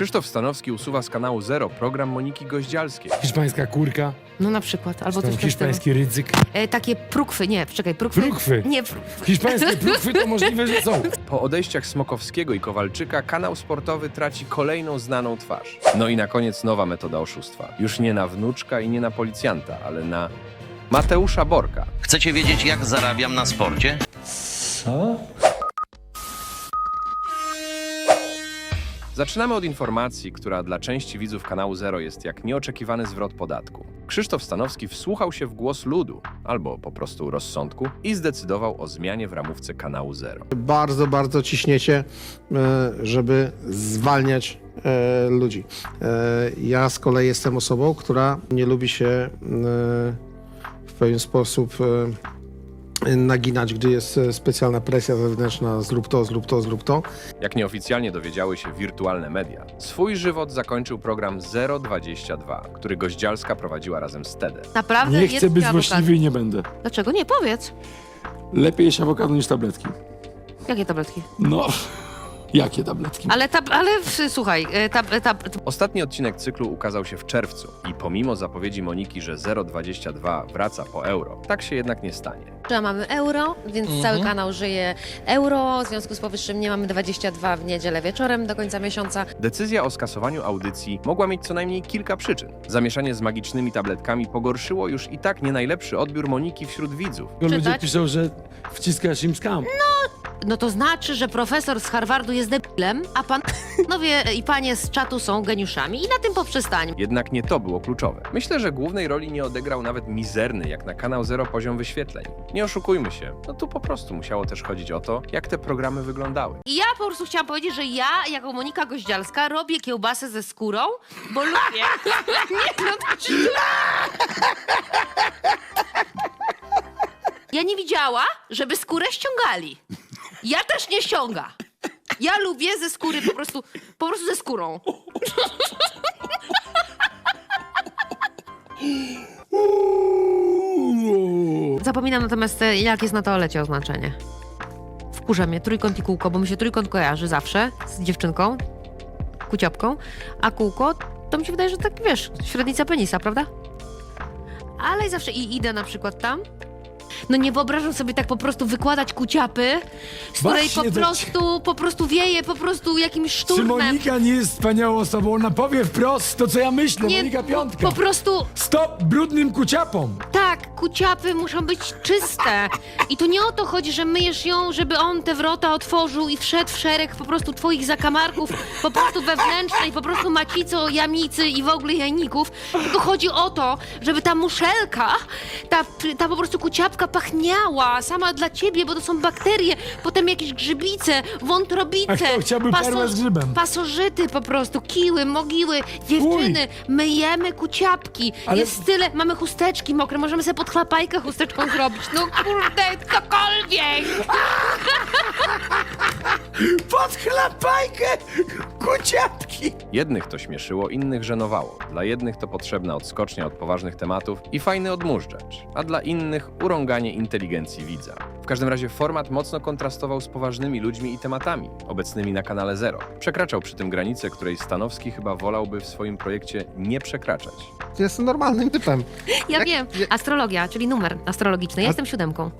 Krzysztof Stanowski usuwa z kanału Zero program Moniki Goździalskiej. Hiszpańska kurka, No na przykład, albo tam coś też tego. hiszpański rydzyk. E, takie prukwy, nie, czekaj, prukwy. Prukwy. Nie, pr- Hiszpańskie prukwy to możliwe, że są. Po odejściach Smokowskiego i Kowalczyka kanał sportowy traci kolejną znaną twarz. No i na koniec nowa metoda oszustwa. Już nie na wnuczka i nie na policjanta, ale na Mateusza Borka. Chcecie wiedzieć, jak zarabiam na sporcie? Zaczynamy od informacji, która dla części widzów kanału Zero jest jak nieoczekiwany zwrot podatku. Krzysztof Stanowski wsłuchał się w głos ludu, albo po prostu rozsądku, i zdecydował o zmianie w ramówce kanału Zero. bardzo, bardzo ciśniecie, e, żeby zwalniać e, ludzi. E, Ja z kolei jestem osobą, która nie lubi się w pewien sposób naginać, gdy jest e, specjalna presja zewnętrzna, zrób to, zrób to, zrób to. Jak nieoficjalnie dowiedziały się wirtualne media, swój żywot zakończył program 022, który Goździalska prowadziła razem z TED. naprawdę Nie jest chcę być awokado. złośliwy i nie będę. Dlaczego? Nie, powiedz. Lepiej jeść awokado niż tabletki. Jakie tabletki? No, jakie tabletki? Ale, tab, ale słuchaj, e, tab, tab, Ostatni odcinek cyklu ukazał się w czerwcu i pomimo zapowiedzi Moniki, że 022 wraca po euro, tak się jednak nie stanie. Że mamy euro, więc Mhm. cały kanał żyje euro. W związku z powyższym nie mamy 22 w niedzielę wieczorem do końca miesiąca. Decyzja o skasowaniu audycji mogła mieć co najmniej kilka przyczyn. Zamieszanie z magicznymi tabletkami pogorszyło już i tak nie najlepszy odbiór Moniki wśród widzów. Ludzie czytać? piszą, że wciskasz im skam. No to znaczy, że profesor z Harvardu jest debilem, a panowie i panie z czatu są geniuszami i na tym poprzestań. Jednak nie to było kluczowe. Myślę, że głównej roli nie odegrał nawet mizerny, jak na kanał Zero poziom wyświetleń. Nie oszukujmy się, no tu po prostu musiało też chodzić o to, jak te programy wyglądały. I ja po prostu chciałam powiedzieć, że ja, jako Monika Goździalska, robię kiełbasę ze skórą, bo lubię. nie, no to ci... Ja nie widziała, żeby skórę ściągali. Ja też nie ściąga. Ja lubię ze skóry po prostu, po prostu ze skórą. Zapominam natomiast, e, jak jest na toalecie oznaczenie. Wkurza mnie trójkąt i kółko, bo mi się trójkąt kojarzy zawsze z dziewczynką, kuciapką, a kółko to mi się wydaje, że tak wiesz, średnica penisa, prawda? Ale zawsze i idę na przykład tam. No nie wyobrażam sobie tak po prostu wykładać kuciapy, z której po to- prostu, po prostu wieje po prostu jakimś Czy szturmem. Monika nie jest wspaniałą osobą? Ona powie wprost to, co ja myślę. Monika po, Piątka. po prostu Stop brudnym kuciapom. Tak, kuciapy muszą być czyste. I to nie o to chodzi, że myjesz ją, żeby on te wrota otworzył i wszedł w szereg po prostu twoich zakamarków, po prostu wewnętrznej, po prostu macico, jamicy i w ogóle jajników. Tylko chodzi o to, żeby ta muszelka, ta, ta po prostu kuciapka pachniała sama dla ciebie, bo to są bakterie, potem jakieś grzybice, wątrobice. A kto chciałby perłę z grzybem? Pasożyty po prostu, kiły, mogiły, dziewczyny, myjemy kuciapki. Ale- Jest tyle, mamy chusteczki mokre, możemy sobie podchlapajkę chusteczką zrobić. No kurde, cokolwiek! Pod chlapajkę kuciapki. Jednych to śmieszyło, innych żenowało. Dla jednych to potrzebna odskocznia od poważnych tematów i fajny odmóżdżacz, a dla innych urąganie inteligencji widza. W każdym razie format mocno kontrastował z poważnymi ludźmi i tematami, obecnymi na kanale Zero. Przekraczał przy tym granicę, której Stanowski chyba wolałby w swoim projekcie nie przekraczać. Jestem normalnym typem. Ja Jak- wiem, astrologia, czyli numer astrologiczny. Ja jestem siódemką.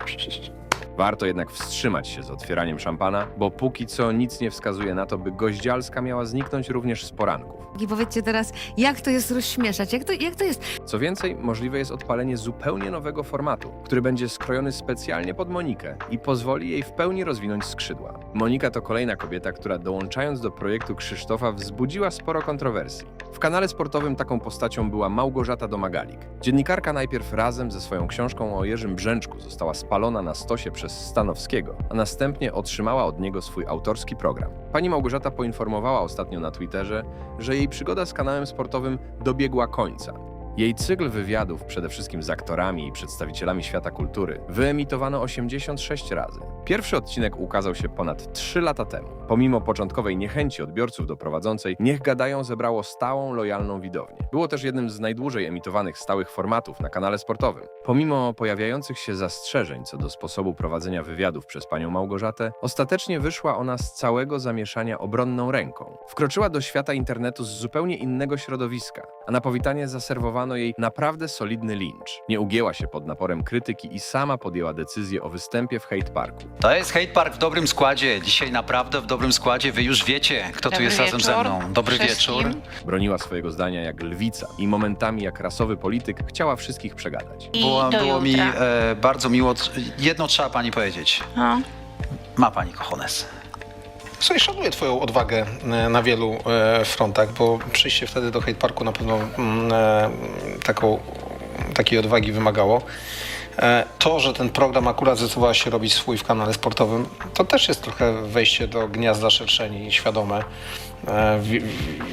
Warto jednak wstrzymać się z otwieraniem szampana, bo póki co nic nie wskazuje na to, by goździalska miała zniknąć również z poranków. I powiedzcie teraz, jak to jest rozśmieszać? Jak to, jak to jest? Co więcej, możliwe jest odpalenie zupełnie nowego formatu, który będzie skrojony specjalnie pod Monikę i pozwoli jej w pełni rozwinąć skrzydła. Monika to kolejna kobieta, która dołączając do projektu Krzysztofa wzbudziła sporo kontrowersji. W kanale sportowym taką postacią była Małgorzata Domagalik. Dziennikarka najpierw razem ze swoją książką o Jerzym Brzęczku została spalona na stosie przez Stanowskiego, a następnie otrzymała od niego swój autorski program. Pani Małgorzata poinformowała ostatnio na Twitterze, że jej przygoda z kanałem sportowym dobiegła końca. Jej cykl wywiadów, przede wszystkim z aktorami i przedstawicielami świata kultury, wyemitowano 86 razy. Pierwszy odcinek ukazał się ponad 3 lata temu. Pomimo początkowej niechęci odbiorców do prowadzącej, Niech Gadają zebrało stałą, lojalną widownię. Było też jednym z najdłużej emitowanych stałych formatów na kanale sportowym. Pomimo pojawiających się zastrzeżeń co do sposobu prowadzenia wywiadów przez panią Małgorzatę, ostatecznie wyszła ona z całego zamieszania obronną ręką. Wkroczyła do świata internetu z zupełnie innego środowiska, a na powitanie zaserwowano jej naprawdę solidny lincz. Nie ugięła się pod naporem krytyki i sama podjęła decyzję o występie w Hate Parku. To jest Hate Park w dobrym składzie. Dzisiaj naprawdę w dobrym składzie. Wy już wiecie, kto tu Dobry jest razem ze mną. Dobry wszystkim. wieczór. Broniła swojego zdania jak lwica i momentami jak rasowy polityk chciała wszystkwych przegadać. I Było, do było mi jutra. e, bardzo miło. Jedno trzeba pani powiedzieć. No. Ma pani kochones. Słuchaj, szanuję twoją odwagę e, na wielu e, frontach, bo przyjście wtedy do Hate Parku na pewno mm, e, taką, takiej odwagi wymagało. E, To, że ten program akurat zdecydowała się robić swój w kanale sportowym, to też jest trochę wejście do gniazda szerszeni świadome. E, wi-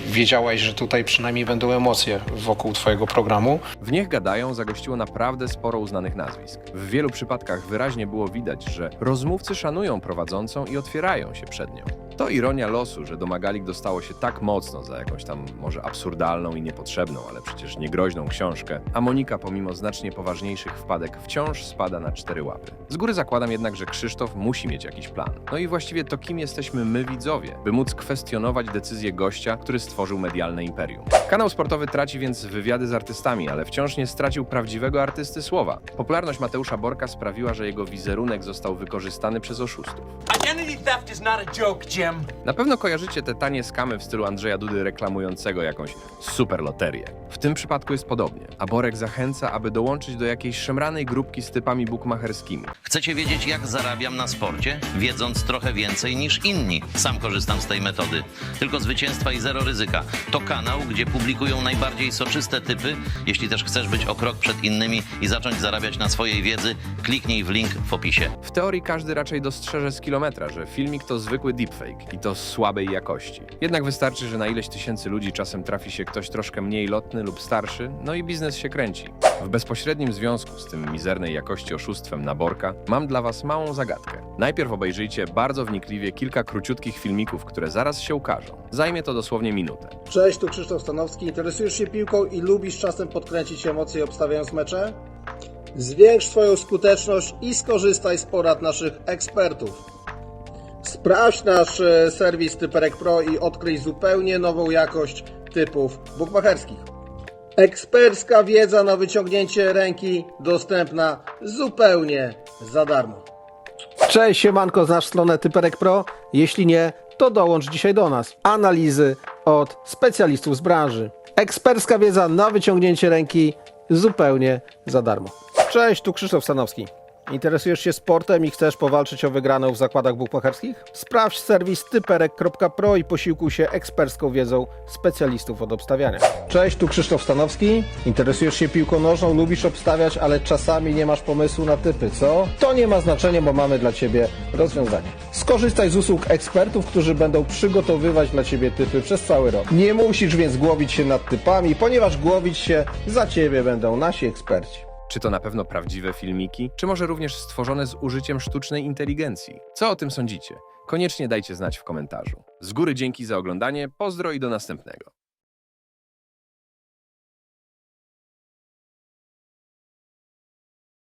Wiedziałaś, że tutaj przynajmniej będą emocje wokół twojego programu. W Niech Gadają zagościło naprawdę sporo uznanych nazwisk. W wielu przypadkach wyraźnie było widać, że rozmówcy szanują prowadzącą i otwierają się przed nią. To ironia losu, że domagalik dostało się tak mocno za jakąś tam może absurdalną i niepotrzebną, ale przecież niegroźną książkę, a Monika pomimo znacznie poważniejszych wpadek wciąż spada na cztery łapy. Z góry zakładam jednak, że Krzysztof musi mieć jakiś plan. No i właściwie to kim jesteśmy my widzowie, by móc kwestionować decyzję gościa, który stworzył medialne imperium. Kanał sportowy traci więc wywiady z artystami, ale wciąż nie stracił prawdziwego artysty słowa. Popularność Mateusza Borka sprawiła, że jego wizerunek został wykorzystany przez oszustów. Identity theft is not a joke, Jim. Na pewno kojarzycie te tanie skamy w stylu Andrzeja Dudy reklamującego jakąś super loterię. W tym przypadku jest podobnie, a Borek zachęca, aby dołączyć do jakiejś szemranej grupki z typami bukmacherskimi. Chcecie wiedzieć, jak zarabiam na sporcie? Wiedząc trochę więcej niż inni. Sam korzystam z tej metody. Tylko zwycięstwa i zero ryzyka. To kanał, gdzie publikują najbardziej soczyste typy. Jeśli też chcesz być o krok przed innymi i zacząć zarabiać na swojej wiedzy, kliknij w link w opisie. W teorii każdy raczej dostrzeże z kilometra, że filmik to zwykły deepfake i to słabej jakości. Jednak wystarczy, że na ileś tysięcy ludzi czasem trafi się ktoś troszkę mniej lotny lub starszy, no i biznes się kręci. W bezpośrednim związku z tym mizernej jakości oszustwem na Borka mam dla Was małą zagadkę. Najpierw obejrzyjcie bardzo wnikliwie kilka króciutkich filmików, które zaraz się ukażą. Zajmie to dosłownie minutę. Cześć, tu Krzysztof Stanowski. Interesujesz się piłką i lubisz czasem podkręcić emocje obstawiając mecze? Zwiększ swoją skuteczność i skorzystaj z porad naszych ekspertów. Sprawdź nasz e, serwis Typerek Pro i odkryj zupełnie nową jakość typów bukmacherskich. Ekspercka wiedza na wyciągnięcie ręki dostępna zupełnie za darmo. Cześć, siemanko, znasz stronę Typerek Pro? Jeśli nie, to dołącz dzisiaj do nas. Analizy od specjalistów z branży. Ekspercka wiedza na wyciągnięcie ręki zupełnie za darmo. Cześć, tu Krzysztof Stanowski. Interesujesz się sportem i chcesz powalczyć o wygraną w zakładach bukmacherskich? Sprawdź serwis typerek.pro i posiłkuj się ekspercką wiedzą specjalistów od obstawiania. Cześć, tu Krzysztof Stanowski. Interesujesz się piłką nożną, lubisz obstawiać, ale czasami nie masz pomysłu na typy, co? To nie ma znaczenia, bo mamy dla Ciebie rozwiązanie. Skorzystaj z usług ekspertów, którzy będą przygotowywać dla Ciebie typy przez cały rok. Nie musisz więc głowić się nad typami, ponieważ głowić się za Ciebie będą nasi eksperci. Czy to na pewno prawdziwe filmiki, czy może również stworzone z użyciem sztucznej inteligencji? Co o tym sądzicie? Koniecznie dajcie znać w komentarzu. Z góry dzięki za oglądanie, pozdro i do następnego.